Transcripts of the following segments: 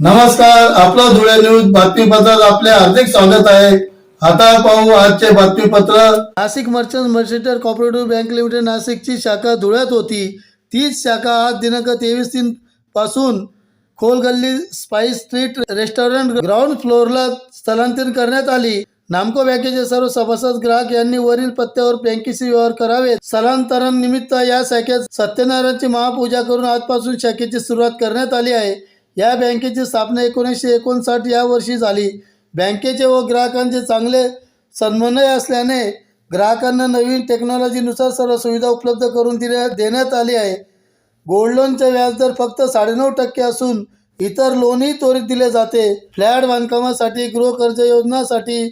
नमस्कार आपला धुळे न्यूज बातमीपत्रात आपले हार्दिक स्वागत आहे. आता पाहू आजचे बातमीपत्र. Nashik merchant merchants cooperative bank limited नाशिकची शाखा धुळ्यात होती. तीच शाखा आज दिनांक तेवीस तीन पासून Kholgalli spice street restaurant ground फ्लोअरला स्थलांतरित करण्यात आली. नामको बँकेचे सर्व सभासद ग्राहक यांनी वरील पत्त्यावर बँकेशी व्यवहार करावे स्थलांतरण निमित्त या शाखेत सत्यनारायणची महापूजा करून आजपासून शाखेची सुरुवात करण्यात आली आहे. या बँकेची स्थापना एकोणीसशे एकोणसाठ या वर्षी झाली. बँकेचे व ग्राहकांचे चांगले सन्मनय असल्याने ग्राहकांना नवीन टेक्नॉलॉजीनुसार सर्व सुविधा उपलब्ध करून दिल्या देण्यात आली आहे. गोल्ड लोनचे व्याजदर फक्त साडेनऊ टक्के असून इतर लोनही त्वरित दिले जाते. फ्लॅट बांधकामासाठी गृहकर्ज योजनासाठी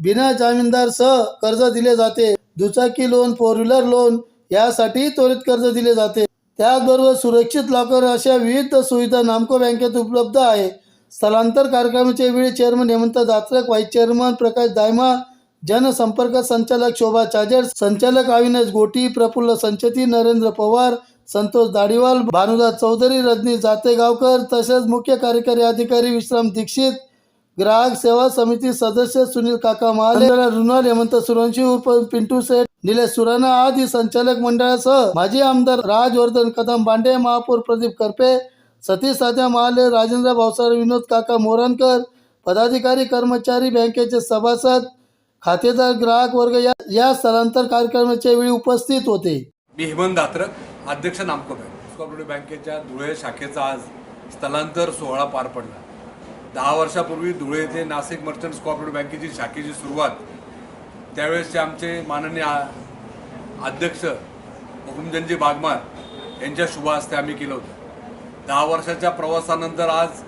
बिना जामीनदारसह कर्ज दिले जाते. दुचाकी लोन फोर व्हीलर लोन यासाठी त्वरित कर्ज दिले जाते. त्याचबरोबर सुरक्षित लॉकर अशा विविध सुविधा नामको बँकेत उपलब्ध आहे. स्थलांतर कार्यक्रमाच्या वेळी chairman Hemant Datrak vice chairman Prakash Dayma जनसंपर्क संचालक शोभा चाजर संचालक अविनाश गोटी प्रफुल्ल संचती नरेंद्र पवार संतोष दाढीवाल भानुदास चौधरी रजनी जातेगावकर तसेच मुख्य कार्यकारी अधिकारी विश्राम दीक्षित ग्राहक सेवा समिती सदस्य सुनील काका महाले रुणाल हेमंत सुरवंशी उर्फ पिंटू सेठ निलेश सुराणा आदी संचालक मंडळासह माजी आमदार राजवर्धन कदम बांडे महापौर प्रदीप करपे सतीश साध्या महाले राजेंद्र भावसार विनोद काका मोरणकर पदाधिकारी कर्मचारी बँकेचे सभासद खातेदार ग्राहक वर्ग या या स्थलांतर कार्यक्रमाच्या वेळी उपस्थित होते. मी हेमंत दात्रक अध्यक्ष नामको बँक बँकेच्या धुळे शाखेचा आज स्थलांतर सोहळा पार पडला. दहा वर्षापूर्वी धुळे येथे नाशिक मर्चंट्स कॉपरेटिव्ह बँकेची शाखेची सुरुवात त्यावेळेसचे आमचे माननीय आ- अध्यक्ष हुकुमजनजी बागमार यांच्या शुभ हस्ते आम्ही केलं होतं. दहा वर्षाच्या प्रवासानंतर आज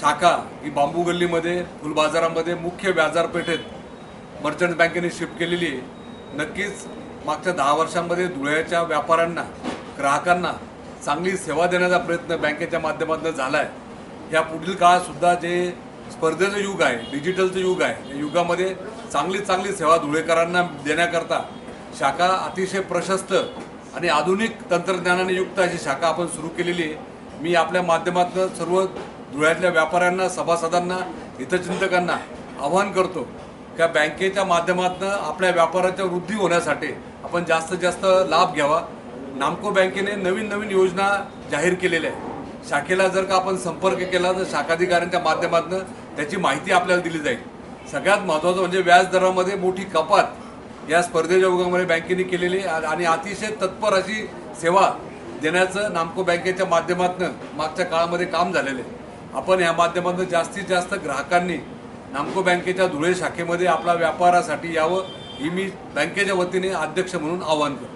शाखा ही बांबू गल्लीमध्ये फुलबाजारामध्ये मुख्य व्याजारपेठेत मर्चंट बँकेने शिफ्ट केलेली आहे. नक्कीच मागच्या दहा वर्षांमध्ये धुळ्याच्या व्यापाऱ्यांना ग्राहकांना चांगली सेवा देण्याचा प्रयत्न बँकेच्या माध्यमातून झाला आहे या पुढील काळातसुद्धा जे स्पर्धेचं युग आहे डिजिटलचं युग आहे. या युगामध्ये चांगली चांगली सेवा धुळेकरांना देण्याकरता शाखा अतिशय प्रशस्त आणि आधुनिक तंत्रज्ञानाने युक्त अशी शाखा आपण सुरू केलेली आहे. मी आपल्या माध्यमातून सर्व धुळ्यातल्या व्यापाऱ्यांना सभासदांना हितचिंतकांना आवाहन करतो त्या बँकेच्या माध्यमातून आपल्या व्यापाराच्या वृद्धी होण्यासाठी आपण जास्तीत जास्त लाभ घ्यावा. नामको बँकेने नवीन नवीन योजना जाहीर केलेल्या आहे शाखेला जर का आपण संपर्क केला तर शाखाधिकाऱ्यांच्या माध्यमातून त्याची माहिती आपल्याला दिली जाईल. सगळ्यात महत्त्वाचं म्हणजे व्याजदरामध्ये मोठी कपात या स्पर्धेच्या युगामध्ये बँकेने केलेली आहे. आणि अतिशय तत्पर अशी सेवा देण्याचं नामको बँकेच्या माध्यमातून मागच्या काळामध्ये काम झालेलं आहे. आपण या माध्यमातून जास्तीत जास्त ग्राहकांनी नामको बँकेच्या धुळे शाखेमध्ये आपला व्यापारासाठी यावं ही मी बँकेच्या वतीने अध्यक्ष म्हणून आवाहन करतो.